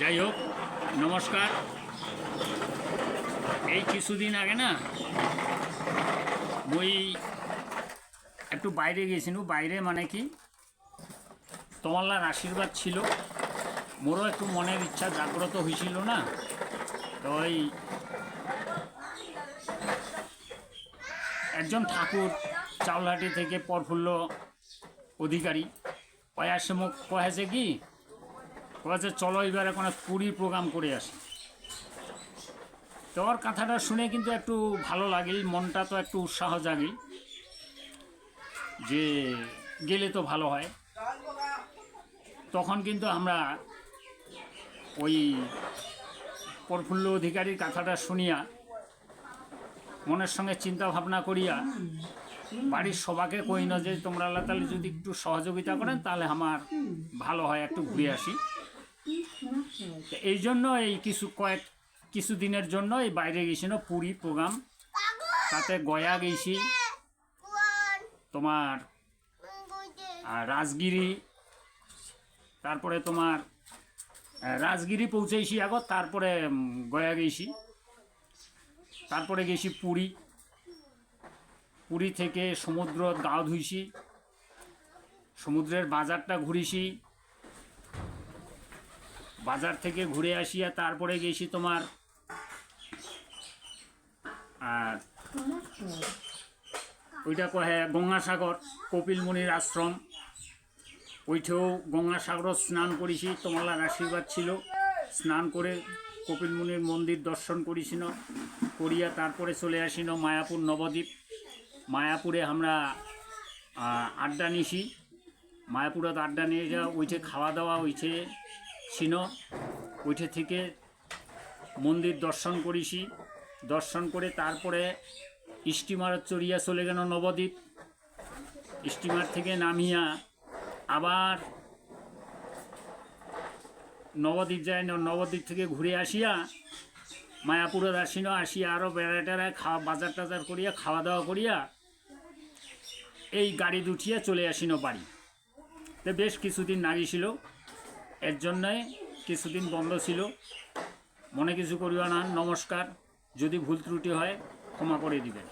যাই হোক, নমস্কার। এই কিছুদিন আগে না, মই একটু বাইরে গেছিনু বাইরে মানে কি? তোমার আশীর্বাদ ছিল। মোরও একটু মনের ইচ্ছা জাগ্রত হয়েছিল না। তো ওই একজন ঠাকুর চাউলহাটি থেকে প্রফুল্ল অধিকারী। কয়াসে মুখ কয়েছে কি কয়েছে চলো এবারে এখন পুরী প্রোগ্রাম করে আসি। তোর কথাটা শুনে কিন্তু একটু ভালো লাগিল মনটা তো একটু উৎসাহ জাগিল যে গেলে তো ভালো হয়। তখন কিন্তু আমরা ওই প্রফুল্ল অধিকারীর কথাটা শুনিয়া, মনের সঙ্গে চিন্তা ভাবনা করিয়া, বাড়ির সবাকে কই না যে তোমরা আল্লাহ তাহলে যদি একটু সহযোগিতা করেন তাহলে আমার ভালো হয়, একটু ঘুরে আসি। এই জন্য এই কিছু কয়েক, কিছু দিনের জন্য এই বাইরে গেছিল পুরী প্রোগ্রাম। তাতে গয়া গেছি। তোমার আর রাজগিরি, তারপরে তোমার রাজগিরি পৌঁছেছি আগত তারপরে গয়া গেছি। তারপরে গেছি পুরী। পুরী থেকে সমুদ্র গা ধুইছি। সমুদ্রের বাজারটা ঘুরিছি। বাজার থেকে ঘুরে আসিয়া তারপরে গেছি তোমার। আর ওইটা কহে গঙ্গাসাগর কপিল মুনির আশ্রম। ওইটাও গঙ্গাসাগর স্নান করেছি তোমার আশীর্বাদ ছিল। স্নান করে কপিল মুনির মন্দির দর্শন করেছিল করিয়া তারপরে চলে আসিল মায়াপুর নবদ্বীপ। মায়াপুরে আমরা আড্ডা নিছি। মায়াপুরত আড্ডা নিয়ে যা ওইটে খাওয়া দাওয়া ওইটে ছিল ওইটে থেকে মন্দির দর্শন করেছি দর্শন করে তারপরে স্টিমার চড়িয়া চলে গেল নবদ্বীপ। স্টিমার থেকে নামিয়া আবার নবদ্বীপ যায়, নবদ্বীপ থেকে ঘুরে আসিয়া মায়াপুরের আসিন আসিয়া আরও বেড়ায় টেড়ায় খাওয়া, বাজার টাজার করিয়া, খাওয়া দাওয়া করিয়া এই গাড়ি দুটিয়া চলে আসিন বাড়ি। তো বেশ কিছুদিন নাগি ছিল এর জন্যে কিছুদিন বন্ধ ছিল। মনে কিছু করিবা না, নমস্কার। যদি ভুল ত্রুটি হয়, ক্ষমা করে দিবেন।